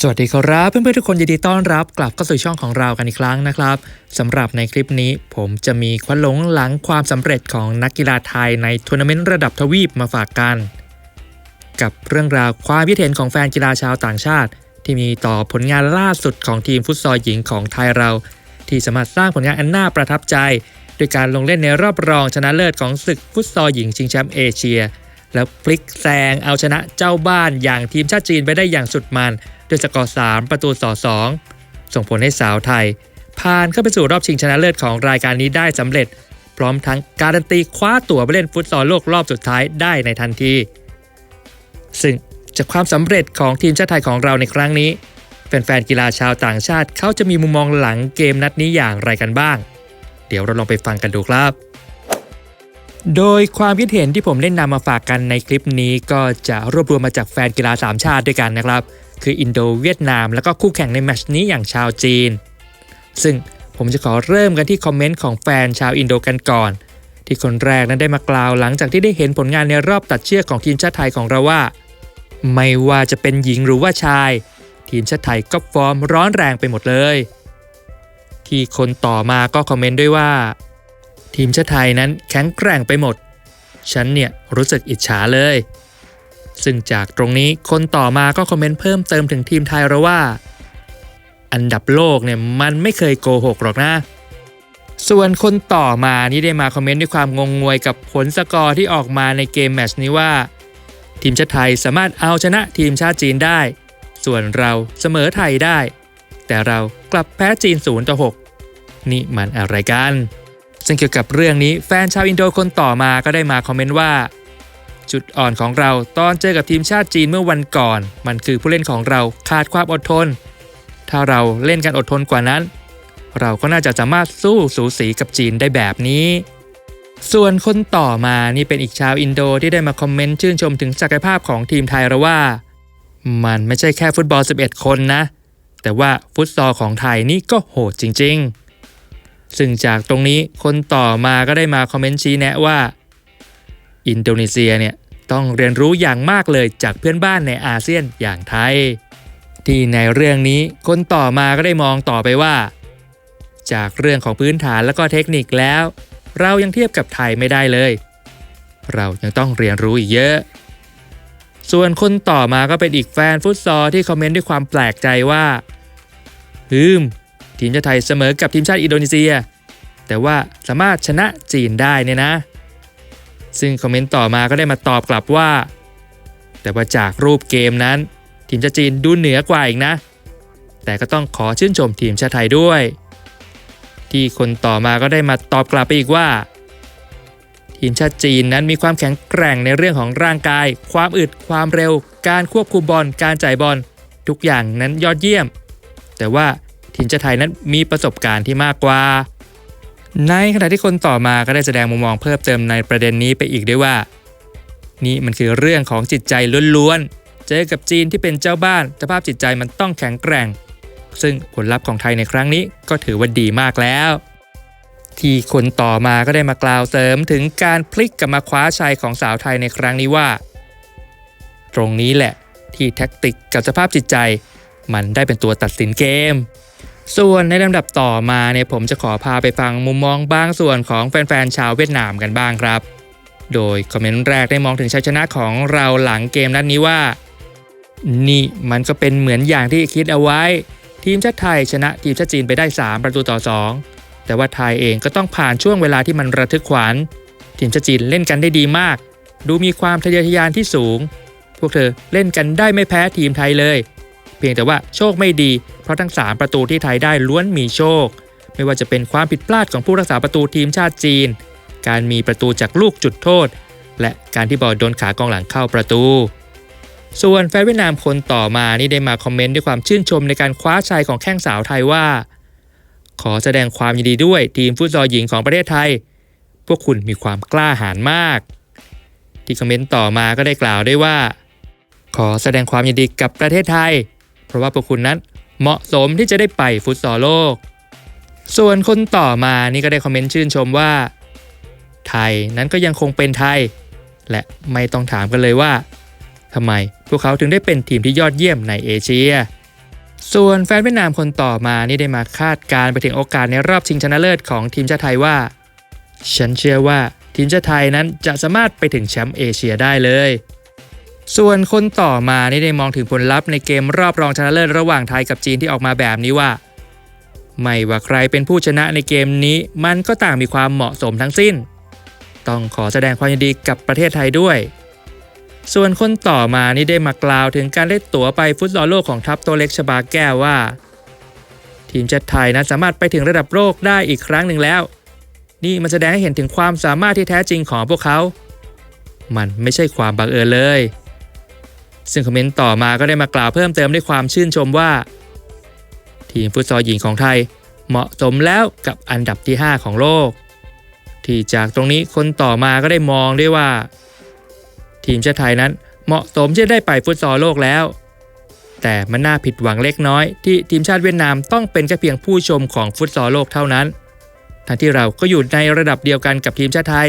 สวัสดีครับ เพื่อนๆทุกคนยินดีต้อนรับกลับเข้าสู่ช่องของเรากันอีกครั้งนะครับสำหรับในคลิปนี้ผมจะมีควันหลงหลังความสำเร็จของนักกีฬาไทยในทัวร์นาเมนต์ระดับทวีปมาฝากกัน กับเรื่องราวความคิดเห็นของแฟนกีฬาชาวต่างชาติ ที่มีต่อผลงานล่าสุดของทีมฟุตซอลหญิงของไทยเรา ที่สามารถสร้างผลงานอันน่าประทับใจโดยการลงเล่นในรอบรองชนะเลิศของศึกฟุตซอลหญิงชิงแชมป์เอเชีย แล้วพลิกแซงเอาชนะเจ้าบ้านอย่างทีมชาติจีนไปได้อย่างสุดมัน ด้วยสกอร์ 3 ประตูต่อ 2 ส่งผลให้สาวไทย ผ่านเข้าไปสู่รอบชิงชนะเลิศของรายการนี้ได้สำเร็จ พร้อมทั้งการันตีคว้าตั๋วไปเล่นฟุตซอลโลกรอบสุดท้ายได้ในทันที ซึ่งจากความสำเร็จของทีมชาติไทยของเราในครั้งนี้แฟนๆกีฬาชาวต่างชาติเขาจะมีมุมมองหลังเกมนัดนี้อย่างไรกันบ้าง เดี๋ยวเราลองไปฟังกันดูครับ โดยความคิดเห็นที่ผมเล่นนำมาฝากกันในคลิปนี้ก็จะรวบรวมมาจากแฟนกีฬาสามชาติด้วยกันนะครับ คืออินโดเวียดนาม แล้วก็คู่แข่งในแมชนี้อย่างชาวจีน ซึ่งผมจะขอเริ่มกันที่คอมเมนต์ของแฟนชาวอินโดกันก่อน ที่คนแรกนั้นได้มากล่าวหลังจากที่ได้เห็นผลงานในรอบตัดเชือกของทีมชาติไทยของเราว่า ไม่ว่าจะเป็นหญิงหรือว่าชาย ทีมชาติไทยก็ฟอร์มร้อนแรงไปหมดเลย ที่คนต่อมาก็คอมเมนต์ด้วยว่า ทีมชาติไทยนั้นแข็งแกร่งไปหมดฉันเนี่ยรู้สึกอิจฉาเลย ซึ่งจากตรงนี้คนต่อมาก็คอมเมนต์เพิ่มเติมถึงทีมไทยเราว่า อันดับโลกเนี่ยมันไม่เคยโกหกหรอกนะ ส่วนคนต่อมานี่ได้มาคอมเมนต์ด้วยความงงงวยกับผลสกอร์ที่ออกมาในเกมแมชนี้ว่า ทีมชาติไทยสามารถเอาชนะทีมชาติจีนได้ ส่วนเราเสมอไทยได้ แต่เรากลับแพ้จีน0ต่อ6นี่มันอะไรกัน ซึ่งเกี่ยวกับเรื่องนี้แฟนชาวอินโดคนต่อมาก็ได้มาคอมเมนต์ว่า จุดอ่อนของเราตอนเจอกับทีมชาติจีนเมื่อวันก่อน มันคือผู้เล่นของเราขาดความอดทน ถ้าเราเล่นกันอดทนกว่านั้น เราก็น่าจะสามารถสู้สูสีกับจีนได้แบบนี้ ส่วนคนต่อมานี่เป็นอีกชาวอินโดที่ได้มาคอมเมนต์ชื่นชมถึงศักยภาพของทีมไทยเราว่า มันไม่ใช่แค่ฟุตบอล 11 คนนะ แต่ว่าฟุตซอลของไทยนี่ก็โหดจริง ๆ ซึ่งจากตรงนี้คนต่อมาก็ได้มาคอมเมนต์ชี้แนะว่าอินโดนีเซียเนี่ย ต้องเรียนรู้อย่างมากเลยจากเพื่อนบ้านในอาเซียนอย่างไทย ที่ในเรื่องนี้คนต่อมาก็ได้มองต่อไปว่า จากเรื่องของพื้นฐานและก็เทคนิคแล้ว เรายังเทียบกับไทยไม่ได้เลย เรายังต้องเรียนรู้อีกเยอะ ส่วนคนต่อมาก็เป็นอีกแฟนฟุตซอลที่คอมเมนต์ด้วยความแปลกใจว่าฮึมทีมชาติไทยเสมอกับทีมชาติอินโดนีเซีย แต่ว่าสามารถชนะจีนได้เนี่ยนะ ซึ่งคอมเมนต์ต่อมาก็ได้มาตอบกลับว่า แต่ว่าจากรูปเกมนั้น ทีมชาติจีนดูเหนือกว่าอีกนะ แต่ก็ต้องขอชื่นชมทีมชาติไทยด้วย ที่คนต่อมาก็ได้มาตอบกลับไปอีกว่า ทีมชาติจีนนั้นมีความแข็งแกร่งในเรื่องของร่างกาย ความอึดความเร็ว การควบคุมบอลการจ่ายบอลทุกอย่างนั้นยอดเยี่ยม แต่ว่าทีมชาติไทยนั้นมีประสบการณ์ที่มากกว่า ในขณะที่คนต่อมาก็ได้แสดงมุมมองเพิ่มเติมในประเด็นนี้ไปอีกด้วยว่า นี่มันคือเรื่องของจิตใจล้วนๆ เจอกับจีนที่เป็นเจ้าบ้านสภาพจิตใจมันต้องแข็งแกร่ง ซึ่งผลลัพธ์ของไทยในครั้งนี้ก็ถือว่าดีมากแล้ว ที่คนต่อมาก็ได้มากล่าวเสริมถึงการพลิกกลับมาคว้าชัยของสาวไทยในครั้งนี้ว่า ตรงนี้แหละที่แท็กติกกับสภาพจิตใจ มันได้เป็นตัวตัดสินเกม ส่วนในลำดับต่อมาเนี่ยผมจะขอพาไปฟังมุมมองบางส่วนของแฟนๆชาวเวียดนามกันบ้างครับ โดยคอมเมนต์แรกได้มองถึงชัยชนะของเราหลังเกมนัดนี้ว่า นี่มันก็เป็นเหมือนอย่างที่คิดเอาไว้ ทีมชาติไทยชนะทีมชาติจีนไปได้ 3 ประตูต่อ 2 แต่ว่าไทยเองก็ต้องผ่านช่วงเวลาที่มันระทึกขวัญ ทีมชาติจีนเล่นกันได้ดีมาก ดูมีความทะเยอทะยานที่สูง พวกเธอเล่นกันได้ไม่แพ้ทีมไทยเลย พียงแต่ว่าโชคไม่ดี เพราะทั้ง 3 ประตูที่ไทยได้ล้วนมีโชค ไม่ว่าจะเป็นความผิดพลาดของผู้รักษาประตูทีมชาติจีน การมีประตูจากลูกจุดโทษ และการที่บอลโดนขากองหลังเข้าประตู ส่วนแฟนเวียดนามคนต่อมานี่ได้มาคอมเมนต์ด้วยความชื่นชมในการคว้าชัยของแข้งสาวไทยว่า ขอแสดงความยินดีด้วยทีมฟุตซอลหญิงของประเทศไทย พวกคุณมีความกล้าหาญมาก ที่คอมเมนต์ต่อมาก็ได้กล่าวด้วยว่า ขอแสดงความยินดีกับประเทศไทย เพราะว่าพวกคุณนั้นเหมาะสมที่จะได้ไปฟุตซอลโลก ส่วนคนต่อมานี่ก็ได้คอมเมนต์ชื่นชมว่า ไทยนั้นก็ยังคงเป็นไทย และไม่ต้องถามกันเลยว่าทำไมพวกเขาถึงได้เป็นทีมที่ยอดเยี่ยมในเอเชีย ส่วนแฟนเวียดนามคนต่อมานี่ได้มาคาดการณ์ไปถึงโอกาสในรอบชิงชนะเลิศของทีมชาติไทยว่า ฉันเชื่อว่าทีมชาติไทยนั้นจะสามารถไปถึงแชมป์เอเชียได้เลย ส่วนคนต่อมานี่ได้มองถึงผลลัพธ์ในเกมรอบรองชนะเลิศระหว่างไทยกับจีนที่ออกมาแบบนี้ว่า ไม่ว่าใครเป็นผู้ชนะในเกมนี้ มันก็ต่างมีความเหมาะสมทั้งสิ้น ต้องขอแสดงความยินดีกับประเทศไทยด้วย ส่วนคนต่อมานี่ได้มากล่าวถึงการได้ตั๋วไปฟุตซอลโลกของทัพตัวเล็กชบาแก้วว่า ทีมชาติไทยนั้นสามารถไปถึงระดับโลกได้อีกครั้งหนึ่งแล้ว นี่มันแสดงให้เห็นถึงความสามารถที่แท้จริงของพวกเขา มันไม่ใช่ความบังเอิญเลย ซึ่งคอมเมนต์ต่อมาก็ได้มากล่าวเพิ่มเติมด้วยความชื่นชมว่า ทีมฟุตซอลหญิงของไทย เหมาะสมแล้วกับอันดับที่ 5 ของโลก ที่จากตรงนี้คนต่อมาก็ได้มองด้วยว่า ทีมชาติไทยนั้นเหมาะสมที่จะได้ไปฟุตซอลโลกแล้ว แต่มันน่าผิดหวังเล็กน้อย ที่ทีมชาติเวียดนามต้องเป็นแค่เพียงผู้ชมของฟุตซอลโลกเท่านั้นทั้งที่เราก็อยู่ในระดับเดียวกันกับทีมชาติไทย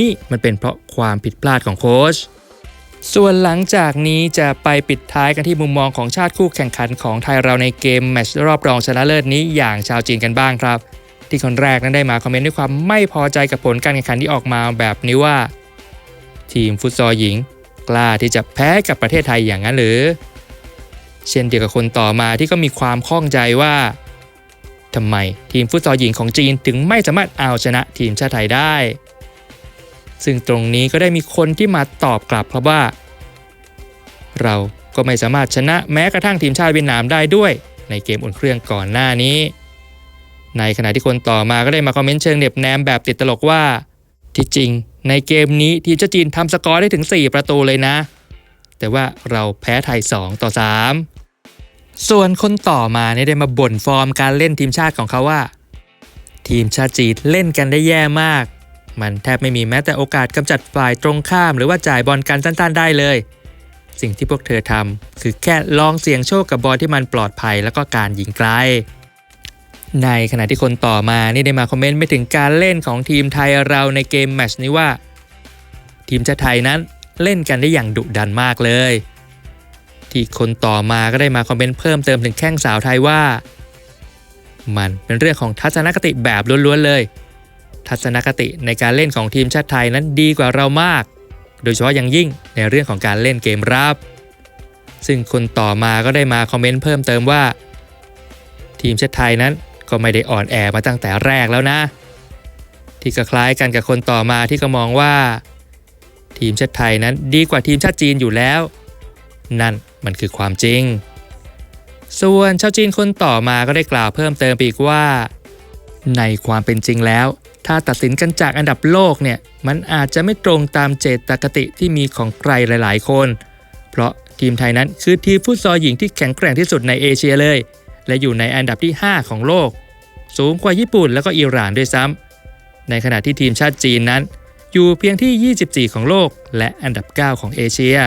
นี่มันเป็นเพราะความผิดพลาดของโค้ช ส่วนหลังจากนี้จะไปปิดท้ายกันที่มุมมองของชาติคู่แข่งขันของไทยเราในเกมแมตช์รอบรองชนะเลิศนี้อย่างชาวจีนกันบ้างครับ ที่คนแรกนั้นได้มาคอมเมนต์ด้วยความไม่พอใจกับผลการแข่งขันที่ออกมาแบบนี้ว่า ทีมฟุตซอลหญิง กล้าที่จะแพ้กับประเทศไทยอย่างนั้นหรือ เช่นเดียวกับคนต่อมาที่ก็มีความข้องใจว่าทำไมทีมฟุตซอลหญิงของจีนถึงไม่สามารถเอาชนะทีมชาติไทยได้ ซึ่งตรงนี้ก็ได้มีคนที่มาตอบกลับครับว่า เราก็ไม่สามารถชนะแม้กระทั่งทีมชาติเวียดนามได้ด้วย ในเกมอุ่นเครื่องก่อนหน้านี้ ในขณะที่คนต่อมาก็ได้มาคอมเมนต์เชิงเน็บแนมแบบติดตลกว่า ที่จริง ในเกมนี้ทีมชาติจีนทำสกอร์ได้ถึง 4 ประตูเลยนะ แต่ว่าเราแพ้ไทย 2 ต่อ 3 ส่วนคนต่อมาเนี่ยได้มาบ่นฟอร์มการเล่นทีมชาติของเขาว่า ทีมชาติจีนเล่นกันได้แย่มาก มันแทบไม่มีแม้แต่โอกาสกำจัดฝ่ายตรงข้าม หรือว่าจ่ายบอลกันสั้นๆได้เลย สิ่งที่พวกเธอทำคือแค่ลองเสี่ยงโชคกับบอลที่มันปลอดภัยแล้วก็การยิงไกลในขณะที่คนต่อมานี่ได้มาคอมเมนต์ไปถึงการเล่นของทีมไทยเราในเกมแมชนี้ว่า ทีมชาติไทยนั้นเล่นกันได้อย่างดุดันมากเลย ที่คนต่อมาก็ได้มาคอมเมนต์เพิ่มเติมถึงแข้งสาวไทยว่า มันเป็นเรื่องของทัศนคติแบบล้วนๆเลย ทัศนคติในการเล่นของทีมชาติไทยนั้นดีกว่าเรามาก โดยเฉพาะอย่างยิ่งในเรื่องของการเล่นเกมรับ ซึ่งคนต่อมาก็ได้มาคอมเมนต์เพิ่มเติมว่า ทีมชาติไทยนั้นก็ไม่ได้อ่อนแอมาตั้งแต่แรกแล้วนะ ที่ก็คล้ายกันกับคนต่อมาที่ก็มองว่า ทีมชาติไทยนั้นดีกว่าทีมชาติจีนอยู่แล้ว นั่นมันคือความจริง ส่วนชาวจีนคนต่อมาก็ได้กล่าวเพิ่มเติมอีกว่า ในความเป็นจริงแล้ว ถ้าตัดสินกันจากอันดับโลกเนี่ยมันอาจจะไม่ตรงตามเจตคติที่มีของใครหลาย ๆ คน เพราะทีมไทยนั้นคือทีมฟุตซอลหญิงที่แข็งแกร่งที่สุดในเอเชียเลย และอยู่ในอันดับที่ 5 ของโลก สูงกว่าญี่ปุ่นแล้วก็อิหร่านด้วยซ้ำในขณะที่ทีมชาติจีนนั้น อยู่เพียงที่ 24 ของโลก และอันดับ 9 ของเอเชีย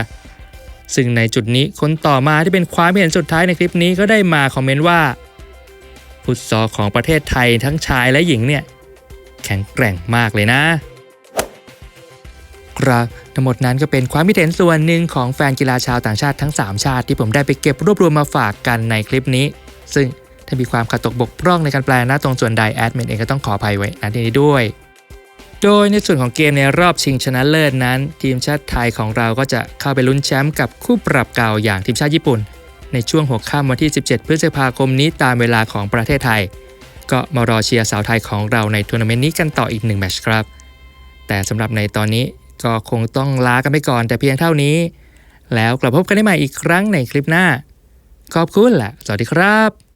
ซึ่งในจุดนี้คนต่อมาที่เป็นความเห็นสุดท้ายในคลิปนี้ก็ได้มาคอมเมนต์ว่าฟุตซอลของประเทศไทยทั้งชายและหญิงเนี่ย แข็งแกร่งมากเลยนะครับทั้งหมดนั้นก็เป็นความคิดเห็นส่วนหนึ่งของแฟนกีฬาชาวต่างชาติทั้ง 3 ชาติที่ผมได้ไปเก็บรวบรวมมาฝากกันในคลิปนี้ ซึ่งถ้ามีความขัดตกบกพร่องในการแปลหน้าตรงส่วนใดแอดมินเองก็ต้องขออภัยไว้ณที่นี้ด้วย โดยในส่วนของเกมในรอบชิงชนะเลิศนั้น ทีมชาติไทยของเราก็จะเข้าไปลุ้นแชมป์กับคู่ปรับเก่าอย่างทีมชาติญี่ปุ่น ในช่วงหัวค่ำวันที่ 17 พฤษภาคมนี้ตามเวลาของประเทศไทย ก็มารอเชียร์สาวไทยของเราในทัวร์นาเมนต์นี้กันต่ออีกหนึ่งแมตช์ครับ แต่สำหรับในตอนนี้ก็คงต้องลากันไปก่อนแต่เพียงเท่านี้ แล้วกลับพบกันได้ใหม่อีกครั้งในคลิปหน้า ขอบคุณและสวัสดีครับ